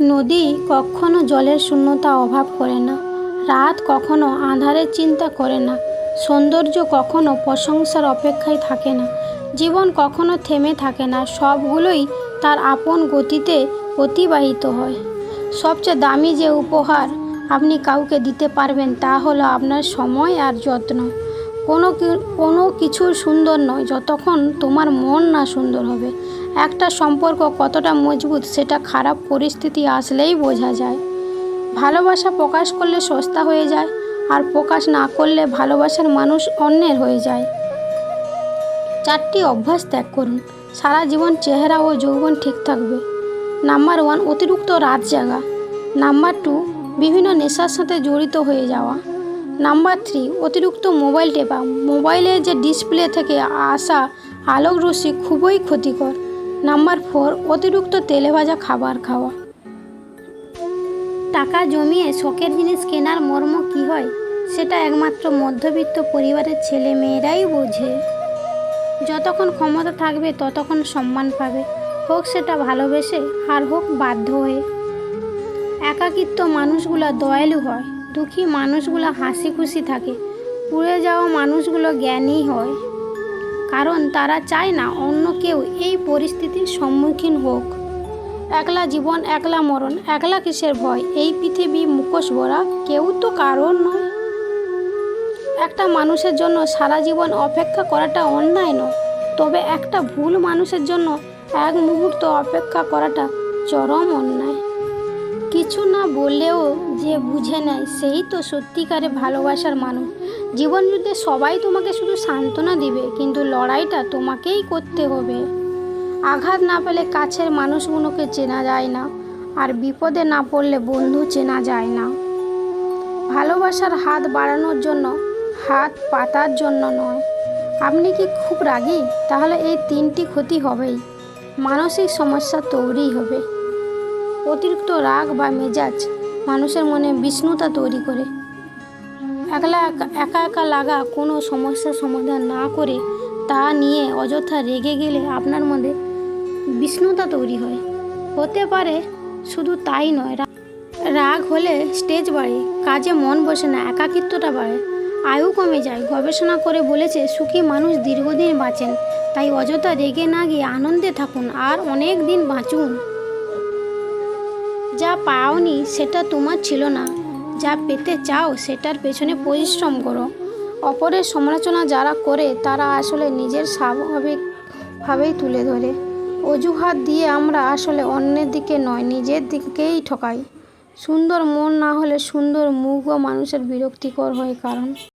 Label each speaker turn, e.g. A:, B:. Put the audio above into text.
A: নদী কখনো জলের শূন্যতা অভাব করে না। রাত কখনো আধারের চিন্তা করে না। সৌন্দর্য কখনো প্রশংসার অপেক্ষায় থাকে না। জীবন কখনো থেমে থাকে না। সবগুলোই তার আপন গতিতে অতিবাহিত হয়। সবচেয়ে দামি যে উপহার আপনি কাউকে দিতে পারবেন, তা হলো আপনার সময় আর যত্ন। কোনো কোনো কিছু সুন্দর নয়, যতক্ষণ তোমার মন না সুন্দর হবে। একটা সম্পর্ক কতটা মজবুত, সেটা খারাপ পরিস্থিতি আসলেই বোঝা যায়। ভালোবাসা প্রকাশ করলে সস্তা হয়ে যায়, আর প্রকাশ না করলে ভালোবাসার মানুষ অন্যের হয়ে যায়। চারটি অভ্যাস ত্যাগ করুন, সারা জীবন চেহারা ও যৌবন ঠিক থাকবে। নাম্বার ওয়ান, অতিরিক্ত রাত জাগা। নাম্বার টু, বিভিন্ন নেশার সাথে জড়িত হয়ে যাওয়া। নাম্বার থ্রি, অতিরিক্ত মোবাইল টেপা। মোবাইলের যে ডিসপ্লে থেকে আসা আলোক রশ্মি খুবই ক্ষতিকর। নাম্বার ফোর, অতিরিক্ত তেলে ভাজা খাবার খাওয়া। টাকা জমিয়ে শখের জিনিস কেনার মর্ম কী হয়, সেটা একমাত্র মধ্যবিত্ত পরিবারের ছেলে মেয়েরাই বোঝে। যতক্ষণ ক্ষমতা থাকবে, ততক্ষণ সম্মান পাবে। হোক সেটা ভালোবেসে, আর হোক বাধ্য হয়ে। একাকিত্ব মানুষগুলো দয়ালু হয়, দুঃখী মানুষগুলো হাসি খুশি থাকে। পুড়ে যাওয়া মানুষগুলো জ্ঞানী হয়। কারণ তারা চায় না অন্য কেউ এই পরিস্থিতির সম্মুখীন হোক। একলা জীবন, একলা মরণ, একলা কিসের ভয়? এই পৃথিবী মুখোশ ভরা কেউ তো কারণ নয়। একটা মানুষের জন্য সারা জীবন অপেক্ষা করাটা অন্যায় নয়, তবে একটা ভুল মানুষের জন্য এক মুহূর্ত অপেক্ষা করাটা চরম অন্যায়। কিছু না বললেও যে বুঝে নেয়, সেই তো সত্যিকারে ভালোবাসার মানুষ। জীবন যুদ্ধে সবাই তোমাকে শুধু সান্ত্বনা দিবে, কিন্তু লড়াইটা তোমাকেই করতে হবে। আঘাত না পেলে কাছের মানুষগুলোকে চেনা যায় না, আর বিপদে না পড়লে বন্ধু চেনা যায় না। ভালোবাসার হাত বাড়ানোর জন্য, হাত পাতার জন্য নয়। আপনি কি খুব রাগী? তাহলে এই তিনটি ক্ষতি হবেই। মানসিক সমস্যা তৈরি হবে। অতিরিক্ত রাগ বা মেজাজ মানুষের মনে বিষ্ণুতা তৈরি করে। একলা একা- একা লাগা কোনো সমস্যার সমাধান না করে তা নিয়ে অযথা রেগে গেলে আপনার মধ্যে বিষ্ণুতা তৈরি হয়। হতে পারে শুধু তাই নয় রাগ হলে স্টেজ বাড়ে, কাজে মন বসে না, একাকিত্বটা বাড়ে। আয়ু কমে যায়, গবেষণা করে বলেছে, সুখী মানুষ দীর্ঘদিন বাঁচেন, তাই অযথা রেগে না গিয়ে আনন্দে থাকুন আর অনেক দিন বাঁচুন। যা পাওনি সেটা তোমার ছিল না। যা পেতে চাও সেটার পেছনে পরিশ্রম করো। অপরের সমালোচনা যারা করে, তারা আসলে নিজের স্বাভাবিকভাবেই তুলে ধরে। অজুহাত দিয়ে আমরা আসলে অন্যের দিকে নয়, নিজের দিকেই ঠকাই। সুন্দর মন না হলে সুন্দর মুখও মানুষের বিরক্তিকর হয় কারণ